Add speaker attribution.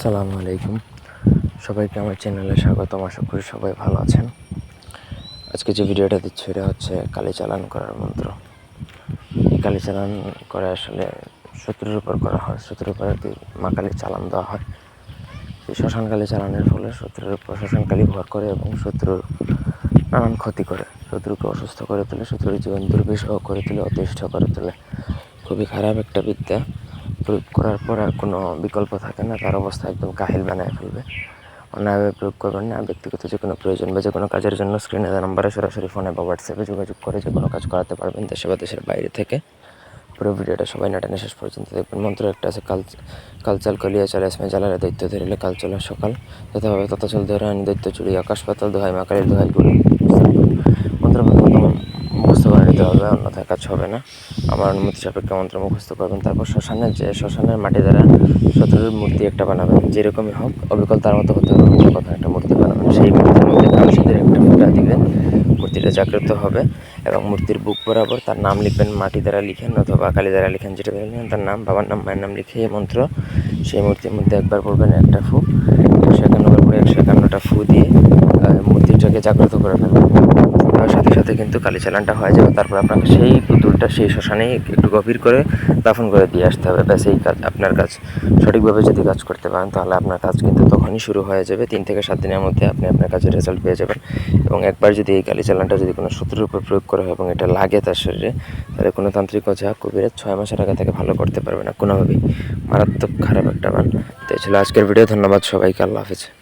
Speaker 1: আসসালামু আলাইকুম। সবাইকে আমার চ্যানেলে স্বাগতম। আশা করি সবাই ভালো আছেন। আজকে যে ভিডিওটা দিচ্ছি, এটা হচ্ছে কালি চালান করার মন্ত্র। এই কালি চালান করে আসলে শত্রুর উপর করা হয়। শত্রুর উপর মা কালী চালান দেওয়া হয়। এই শ্মশানকালী চালানের ফলে শত্রুর উপর শ্মশানকালী ভর করে এবং শত্রুর নানান ক্ষতি করে। শত্রুকে অসুস্থ করে তোলে, শত্রুর জীবন দুর্বিষহ করে তোলে, অতিষ্ঠ করে তোলে। খুবই খারাপ একটা বিদ্যা। প্রয়োগ করার পর আর কোনো বিকল্প থাকে না। তার অবস্থা একদম কাহিল বানায় ফেলবে। অন্যায়ভাবে প্রয়োগ করবেন না। ব্যক্তিগত যে কোনো প্রয়োজন বা যে কোনো কাজের জন্য স্ক্রিনে দেওয়া নাম্বারে সরাসরি ফোনে বা হোয়াটসঅ্যাপে যোগাযোগ করে যে কোনো কাজ করাতে পারবেন দেশে বা দেশের বাইরে থেকে। পুরো ভিডিওটা সবাই নাটানে শেষ পর্যন্ত দেখবেন। মন্ত্র একটা আছে, কাল, কালচাল কলিয়া চলে আসমে জ্বালারে দৈত্য ধরিলে কাল চলে সকাল। যথাভাবে তথাচল ধরে আনি দৈত্য চুরি, আকাশ পাতাল দোহাই মাকালের দোহাই গুলি মন্ত্র মুখস্থ নিতে হবে, অন্যথায় কাজ হবে না। আমার অনুমতি সাপেক্ষে মন্ত্র মুখস্থ করবেন। তারপর শ্মশানের যে শ্মশানের মাটি দ্বারা শত্রুর মূর্তি একটা বানাবেন। যেরকমই হোক, অবিকল তার মতো হতে হবে। কথা একটা মূর্তি বানাবেন। সেই মূর্তির মধ্যে কালসিদের একটা ফুটা দিবেন। মূর্তিটা জাগ্রত হবে এবং মূর্তির বুক বরাবর তার নাম লিখবেন, মাটি দ্বারা লিখেন অথবা কালি দ্বারা লিখেন, যেটা লিখেন তার নাম, বাবার নাম, মায়ের নাম লিখে মন্ত্র, সেই মূর্তির মধ্যে একবার পড়বেন একটা ফু, একশো একান্নবার পরে একশো একান্নটা ফু দিয়ে মূর্তিটাকে জাগ্রত করে ফেলবেন। সাথে সাথে কিন্তু কালি চালানটা হয়ে যাবে। তারপর আপনাকে সেই পুতুলটা সেই শ্মশানেই একটু গভীর করে দাফন করে দিয়ে আসতে হবে। ব্যাস, এই কাজ, আপনার কাজ। সঠিকভাবে যদি কাজ করতে পারেন, তাহলে আপনার কাজ কিন্তু তখনই শুরু হয়ে যাবে। তিন থেকে সাত দিনের মধ্যে আপনি আপনার কাজের রেজাল্ট পেয়ে যাবেন। এবং একবার যদি এই কালি চালানটা যদি কোনো শত্রুর উপর প্রয়োগ করা হয় এবং এটা লাগে তার শরীরে, তাহলে কোনো তান্ত্রিক ওঝা কবিরাজ ছয় মাসের আগে থেকে ভালো করতে পারবে না। কোনোভাবেই। মারাত্মক খারাপ একটা বান তো ছিল আজকের ভিডিও। ধন্যবাদ সবাইকে। আল্লাহ হাফেজ।